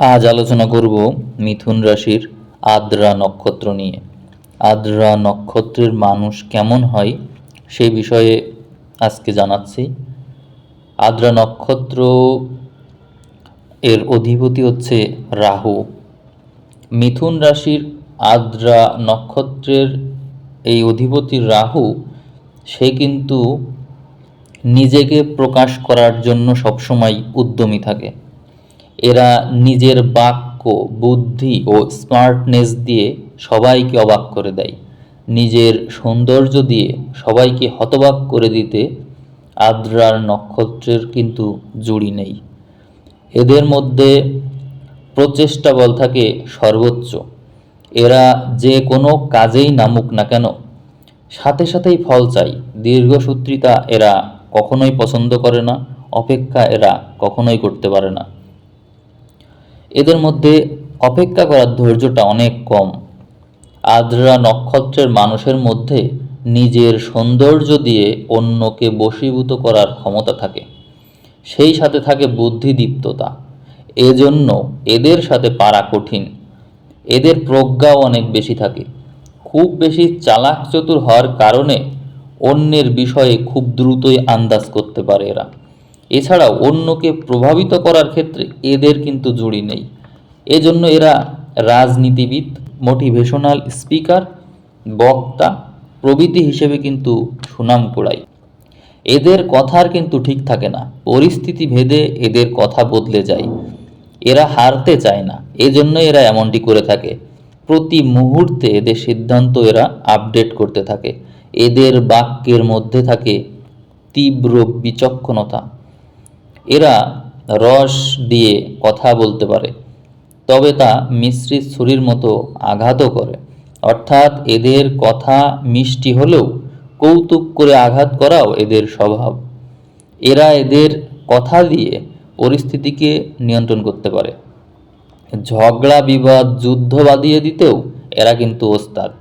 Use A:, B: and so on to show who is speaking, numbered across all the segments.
A: আজ আলোচনা করব মিথুন রাশির আদ্রা নক্ষত্র নিয়ে। আদ্রা নক্ষত্রের মানুষ কেমন হয় সেই বিষয়ে আজকে জানাচ্ছি। আদ্রা নক্ষত্র এর অধিপতি হচ্ছে রাহু। মিথুন রাশির আদ্রা নক্ষত্রের এই অধিপতি রাহু, সে কিন্তু নিজেকে প্রকাশ করার জন্য সবসময় উদ্যমী থাকে। এরা নিজের বাক্য, বুদ্ধি ও স্মার্টনেস দিয়ে সবাইকে অবাক করে দেয়। নিজের সৌন্দর্য দিয়ে সবাইকে হতবাক করে দিতে আদ্রার নক্ষত্রের কিন্তু জুড়ি নেই। এদের মধ্যে প্রচেষ্টা বল থাকে সর্বোচ্চ। এরা যে কোনো কাজেই নামুক না কেন। সাথে সাথেই ফল চাই। দীর্ঘসূত্রিতা এরা কখনোই পছন্দ করে না। অপেক্ষা এরা কখনোই করতে পারে না। এদের মধ্যে অপেক্ষা করার ধৈর্যটা অনেক কম। আদ্রা নক্ষত্রের মানুষের মধ্যে নিজের সৌন্দর্য দিয়ে অন্যকে বশীভূত করার ক্ষমতা থাকে। সেই সাথে থাকে বুদ্ধিদীপ্ততা। এজন্য এদের সাথে পারা কঠিন। এদের প্রজ্ঞাও অনেক বেশি থাকে। খুব বেশি চালাক চতুর হওয়ার কারণে অন্যের বিষয়ে খুব দ্রুতই আন্দাজ করতে পারে এরা। এছাড়াও অন্যকে প্রভাবিত করার ক্ষেত্রে এদের কিন্তু জুড়ি নেই। এজন্য এরা রাজনীতিবিদ, মোটিভেশনাল স্পিকার, বক্তা, প্রভৃতি হিসেবে কিন্তু সুনাম কুড়ায়। এদের কথার কিন্তু ঠিক থাকে না। পরিস্থিতি ভেদে এদের কথা বদলে যায়। এরা হারতে চায় না। এজন্য এরা এমনটি করে থাকে। প্রতি মুহূর্তে এদের সিদ্ধান্ত এরা আপডেট করতে থাকে। এদের বাক্যের মধ্যে থাকে তীব্র বিচক্ষণতা। এরা রস দিয়ে কথা বলতে পারে, তবে তা মিশ্রিত ছুরির মতো আঘাতও করে। অর্থাৎ এদের কথা মিষ্টি হলেও কৌতুক করে আঘাত করাও এদের স্বভাব। এরা এদের কথা দিয়ে পরিস্থিতিকে নিয়ন্ত্রণ করতে পারে। ঝগড়া, বিবাদ, যুদ্ধ বাদিয়ে দিতেও এরা কিন্তু ওস্তাদ।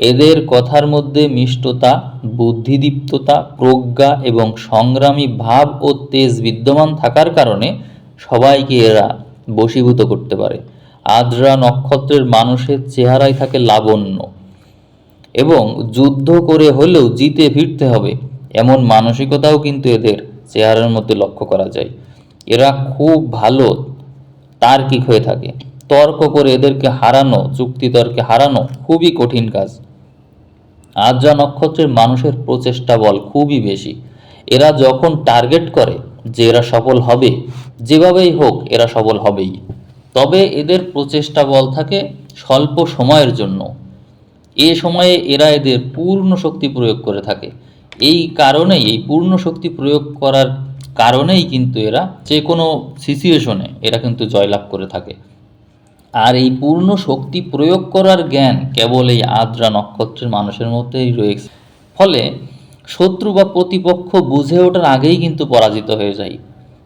A: এদের কথার মধ্যে মিষ্টতা, বুদ্ধিদীপ্ততা, প্রজ্ঞা এবং সংগ্রামী ভাব ও তেজ বিদ্যমান থাকার কারণে সবাইকে এরা বশীভূত করতে পারে। আদ্রা নক্ষত্রের মানুষের চেহারায় থাকে লাবণ্য এবং যুদ্ধ করে হলেও জিতে ফিরতে হবে, এমন মানসিকতাও কিন্তু এদের চেহারার মধ্যে লক্ষ্য করা যায়। এরা খুব ভালো তার্কিক হয়ে থাকে। তর্ক করে এদেরকে হারানো যুক্তিতর্কে হারানো খুবই কঠিন কাজ। আদ্রা নক্ষত্রের মানুষের প্রচেষ্টা বল খুবই বেশি। এরা যখন টার্গেট করে যে এরা সফল হবে, যেভাবেই হোক এরা সফল হবেই। তবে এদের প্রচেষ্টা বল থাকে স্বল্প সময়ের জন্য। এ সময়ে এরা এদের পূর্ণ শক্তি প্রয়োগ করে থাকে। এই কারণেই, এই পূর্ণ শক্তি প্রয়োগ করার কারণেই কিন্তু এরা যে কোনো সিচুয়েশনে এরা কিন্তু জয়লাভ করে থাকে। আর এই পূর্ণ শক্তি প্রয়োগ করার জ্ঞান কেবল এই আদ্রা নক্ষত্রের মানুষের মধ্যেই রয়েছে। ফলে শত্রু বা প্রতিপক্ষ বুঝে ওঠার আগেই কিন্তু পরাজিত হয়ে যায়।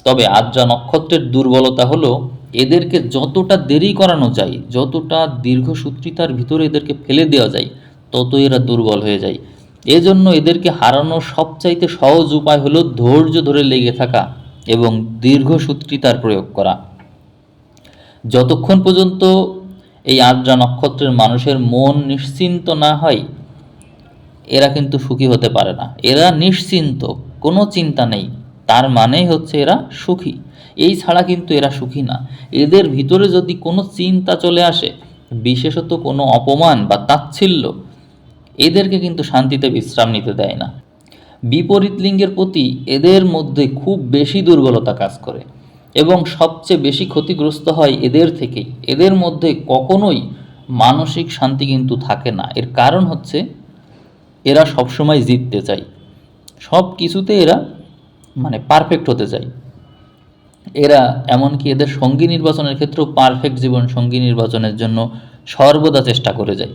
A: তবে আদ্রা নক্ষত্রের দুর্বলতা হলো এদেরকে যতটা দেরি করানো যায়, যতটা দীর্ঘসূত্রিতার ভিতরে এদেরকে ফেলে দেওয়া যায় তত এরা দুর্বল হয়ে যায়। এজন্য এদেরকে হারানোর সবচাইতে সহজ উপায় হলো ধৈর্য ধরে লেগে থাকা এবং দীর্ঘসূত্রিতার প্রয়োগ করা। যতক্ষণ পর্যন্ত এই আদ্রা নক্ষত্রের মানুষের মন নিশ্চিন্ত না হয়, এরা কিন্তু সুখী হতে পারে না। এরা নিশ্চিন্ত, কোনো চিন্তা নেই। তার মানেই হচ্ছে এরা সুখী। এই ছাড়া কিন্তু এরা সুখী না। এদের ভিতরে যদি কোনো চিন্তা চলে আসে, বিশেষত কোনো অপমান বা তাচ্ছিল্য, এদেরকে কিন্তু শান্তিতে বিশ্রাম নিতে দেয় না। বিপরীত লিঙ্গের প্রতি এদের মধ্যে খুব বেশি দুর্বলতা কাজ করে। এবং সবচেয়ে বেশি ক্ষতিগ্রস্ত হয় এদের থেকেই এদের মধ্যে কখনোই মানসিক শান্তি কিন্তু থাকে না। এর কারণ হচ্ছে এরা সবসময় জিততে চায়। সব কিছুতে এরা মানে পারফেক্ট হতে চায়। এরা এমনকি এদের সঙ্গী নির্বাচনের ক্ষেত্রেও পারফেক্ট জীবন সঙ্গী নির্বাচনের জন্য সর্বদা চেষ্টা করে যায়।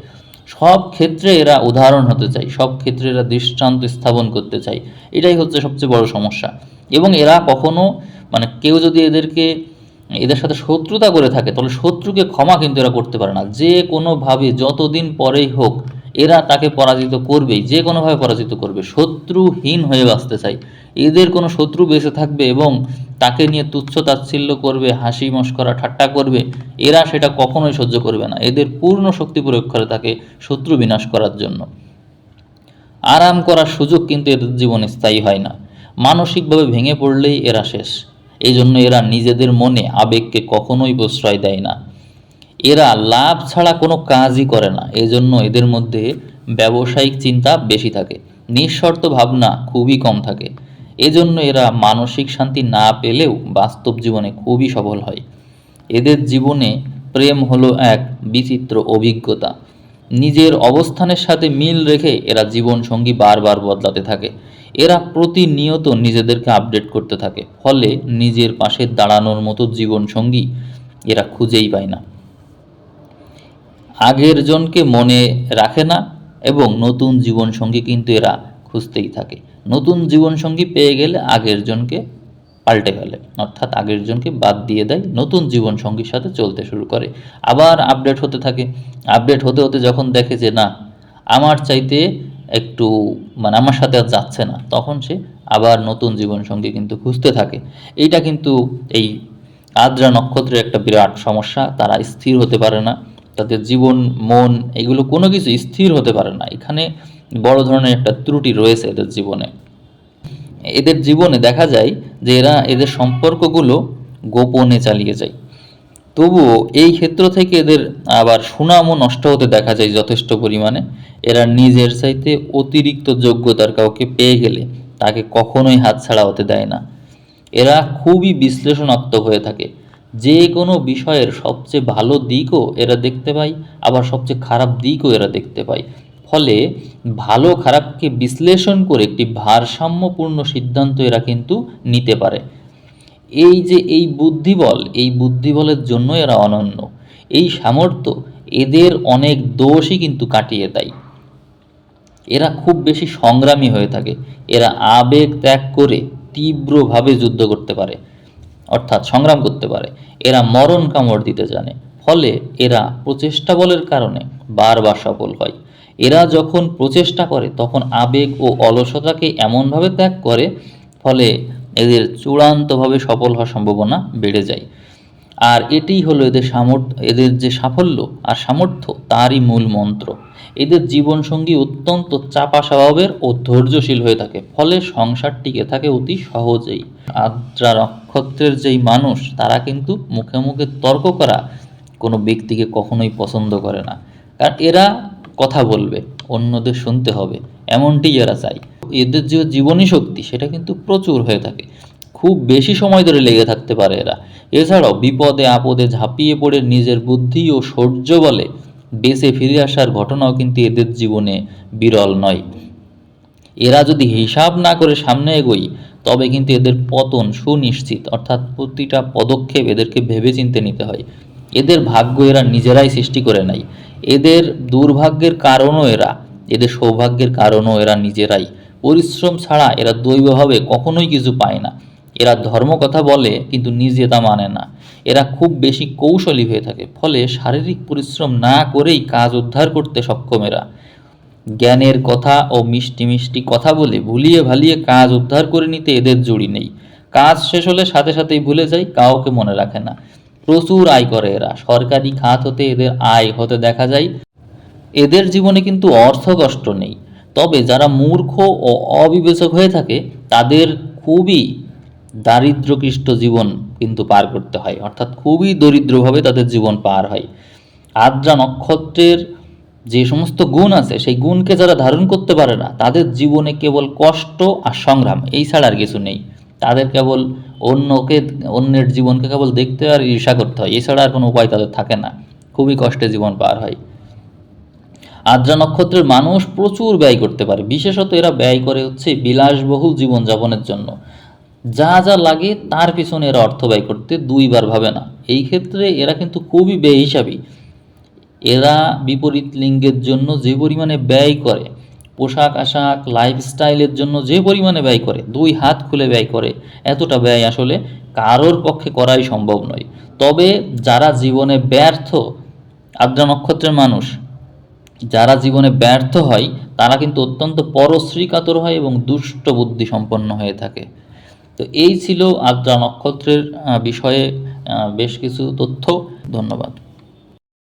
A: সব ক্ষেত্রে এরা উদাহরণ হতে চায়। সব ক্ষেত্রে এরা দৃষ্টান্ত স্থাপন করতে চায়। এটাই হচ্ছে সবচেয়ে বড় সমস্যা। এবং এরা কখনো মানে কেউ যদি এদেরকে, এদের সাথে শত্রুতা করে থাকে, তাহলে শত্রুকে ক্ষমা কিন্তু এরা করতে পারে না। যে কোনোভাবে যতদিন পরেই হোক, এরা তাকে পরাজিত করবেই, যে কোনোভাবে পরাজিত করবে। শত্রুহীন হয়ে বাঁচতে চায় এদের কোনো শত্রু বেঁচে থাকবে এবং তাকে নিয়ে তুচ্ছ তাচ্ছিল্য করবে, হাসি মস্করা ঠাট্টা করবে, এরা সেটা কখনোই সহ্য করবে না। এদের পূর্ণ শক্তি প্রয়োগ করে তাকে শত্রু বিনাশ করার জন্য। আরাম করার সুযোগ কিন্তু এদের জীবনে স্থায়ী হয় না। মানসিকভাবে ভেঙে পড়লেই এরা শেষ। এই জন্য এরা নিজেদের মনে আবেগকে কখনোই প্রশ্রয় দেয় না। এরা লাভ ছাড়া কোনো কাজই করে না। এজন্য এদের মধ্যে ব্যবসায়িক চিন্তা বেশি থাকে। নিঃশর্ত ভাবনা খুবই কম থাকে। এজন্য এরা মানসিক শান্তি না পেলেও বাস্তব জীবনে খুবই সফল হয়। এদের জীবনে প্রেম হলো এক বিচিত্র অভিজ্ঞতা। নিজের অবস্থানের সাথে মিল রেখে এরা জীবনসঙ্গী বারবার বদলাতে থাকে। এরা প্রতিনিয়ত নিজেদেরকে আপডেট করতে থাকে, ফলে নিজের পাশে দাঁড়ানোর মতো জীবনসঙ্গী এরা খুঁজেই পায় না। আগের জনকে মনে রাখে না এবং নতুন জীবনসঙ্গী কিন্তু এরা খুঁজতেই থাকে। নতুন জীবনসঙ্গী পেয়ে গেলে আগের জনকে পাল্টে ফেলে। অর্থাৎ আগের জনকে বাদ দিয়ে দেয়, নতুন জীবনসঙ্গীর সাথে চলতে শুরু করে। আবার আপডেট হতে থাকে। আপডেট হতে হতে যখন দেখে যে, না, আমার চাইতে একটু মানে আমার সাথে আর যাচ্ছে না, তখন সে আবার নতুন জীবনসঙ্গী কিন্তু খুঁজতে থাকে। এইটা কিন্তু এই আদ্রা নক্ষত্রের একটা বিরাট সমস্যা। তারা স্থির হতে পারে না। তাদের জীবন, মন এগুলো কোনো কিছু স্থির হতে পারে না। এখানে বড় ধরনের একটা ত্রুটি রয়েছে এদের জীবনে। এদের জীবনে দেখা যায় যে এরা এদের সম্পর্কগুলো গোপনে চালিয়ে যায়। তবুও এই ক্ষেত্র থেকে এদের আবার সুনামও নষ্ট হতে দেখা যায় যথেষ্ট পরিমাণে। এরা নিজের চাইতে অতিরিক্ত যোগ্যতার কাউকে পেয়ে গেলে তাকে কখনোই হাতছাড়া হতে দেয় না। এরা খুবই বিশ্লেষণাত্মক হয়ে থাকে। যে কোনো বিষয়ের সবচেয়ে ভালো দিকও এরা দেখতে পায়, আবার সবচেয়ে খারাপ দিকও এরা দেখতে পায়। ফলে ভালো খারাপকে বিশ্লেষণ করে একটি ভারসাম্যপূর্ণ সিদ্ধান্ত এরা কিন্তু নিতে পারে। এই যে এই বুদ্ধিবল, এই বুদ্ধিবলের জন্য এরা অনন্য। এই সামর্থ্য এদের অনেক দোষই কিন্তু কাটিয়ে দেয়। এরা খুব বেশি সংগ্রামী হয়ে থাকে। এরা আবেগ ত্যাগ করে তীব্রভাবে যুদ্ধ করতে পারে, অর্থাৎ সংগ্রাম করতে পারে। এরা মরণ কামড় দিতে জানে। ফলে এরা প্রচেষ্টা বলের কারণে বারবার সফল হয়। এরা যখন প্রচেষ্টা করে, তখন আবেগ ও অলসতাকে এমনভাবে ত্যাগ করে, ফলে এদের চূড়ান্তভাবে সফল হওয়ার সম্ভাবনা বেড়ে যায়। আর এটিই হলো এদের সামর্থ্য এদের যে সাফল্য আর সামর্থ্য, তারই মূল মন্ত্র। এদের জীবনসঙ্গী অত্যন্ত চাপা স্বভাবের ও ধৈর্যশীল হয়ে থাকে, ফলে সংসার টিকে থাকে অতি সহজেই। আদ্রা নক্ষত্রের যেই মানুষ, তারা কিন্তু মুখে মুখে তর্ক করা কোনো ব্যক্তিকে কখনোই পছন্দ করে না। কারণ এরা কথা বলবে, অন্যদের শুনতে হবে, এমনটি এরা চায়। এদের যে জীবনী শক্তি, সেটা কিন্তু প্রচুর হয়ে থাকে। খুব বেশি সময় ধরে লেগে থাকতে পারে এরা। এছাড়াও বিপদে, আপদে ঝাঁপিয়ে পড়ে নিজের বুদ্ধি ও শৌর্য বলে বেঁচে ফিরে আসার ঘটনাও কিন্তু এদের জীবনে বিরল নয়। এরা যদি হিসাব না করে সামনে এগোই তবে কিন্তু এদের পতন সুনিশ্চিত, অর্থাৎ প্রতিটা পদক্ষেপ এদেরকে ভেবেচিন্তে নিতে হয়। এদের ভাগ্য এরা নিজেরাই সৃষ্টি করে নেয় এদের দুর্ভাগ্যের কারণও এরা, এদের সৌভাগ্যের কারণও এরা নিজেরাই। পরিশ্রম ছাড়া এরা দৈবভাবে কখনোই কিছু পায় না। এরা ধর্ম কথা বলে, কিন্তু নিজে তা মানে না। এরা খুব বেশি কৌশলী হয়ে থাকে, ফলে শারীরিক পরিশ্রম না করেই কাজ উদ্ধার করতে সক্ষম এরা। জ্ঞানের কথা ও মিষ্টি মিষ্টি কথা বলে ভুলিয়ে ভালিয়ে কাজ উদ্ধার করে নিতে এদের জুড়ি নেই। কাজ শেষ হলে সাথে সাথেই ভুলে যায় কাউকে মনে রাখে না। প্রচুর আয় করে এরা। সরকারি খাত হতে এদের আয় হতে দেখা যায়। এদের জীবনে কিন্তু অর্থ কষ্ট নেই। তবে যারা মূর্খ ও অবিবেচক হয়ে থাকে, তাদের খুবই দারিদ্রকৃষ্ট জীবন কিন্তু পার করতে হয়। অর্থাৎ খুবই দরিদ্রভাবে তাদের জীবন পার হয়। আদ্রা নক্ষত্রের যে সমস্ত গুণ আছে, সেই গুণকে যারা ধারণ করতে পারে না, তাদের জীবনে কেবল কষ্ট আর সংগ্রাম, এই ছাড়া আর কিছু নেই। তাদের কেবল অন্যকে, অন্যের জীবনকে কেবল দেখতে আর ঈর্ষা করতে হয়। এছাড়া আর কোনো উপায় তাদের থাকে না। খুবই কষ্টে জীবন পার হয়। আদ্রা নক্ষত্রের মানুষ প্রচুর ব্যয় করতে পারে। বিশেষত এরা ব্যয় করে হচ্ছে বিলাসবহুল জীবনযাপনের জন্য। যা যা লাগে তার পিছনে এরা অর্থ ব্যয় করতে দুইবার ভাবে না। এই ক্ষেত্রে এরা কিন্তু খুবই ব্যয় বেহিসাবি এরা বিপরীত লিঙ্গের জন্য যে পরিমাণে ব্যয় করে পোশাক, আশাক লাইফস্টাইলের জন্য যে পরিমাণে ব্যয় করে, দুই হাত খুলে ব্যয় করে, এতটা ব্যয় আসলে কারোর পক্ষে করাই সম্ভব নয়। তবে যারা জীবনে ব্যর্থ, আদ্রা নক্ষত্রের মানুষ, যারা জীবনে ব্যর্থ হয়, তারা কিন্তু অত্যন্ত পরশ্রীকাতর হয় এবং দুষ্ট বুদ্ধি সম্পন্ন হয়ে থাকে। তো এই ছিল আদ্রা নক্ষত্রের বিষয়ে বেশ কিছু তথ্য। ধন্যবাদ।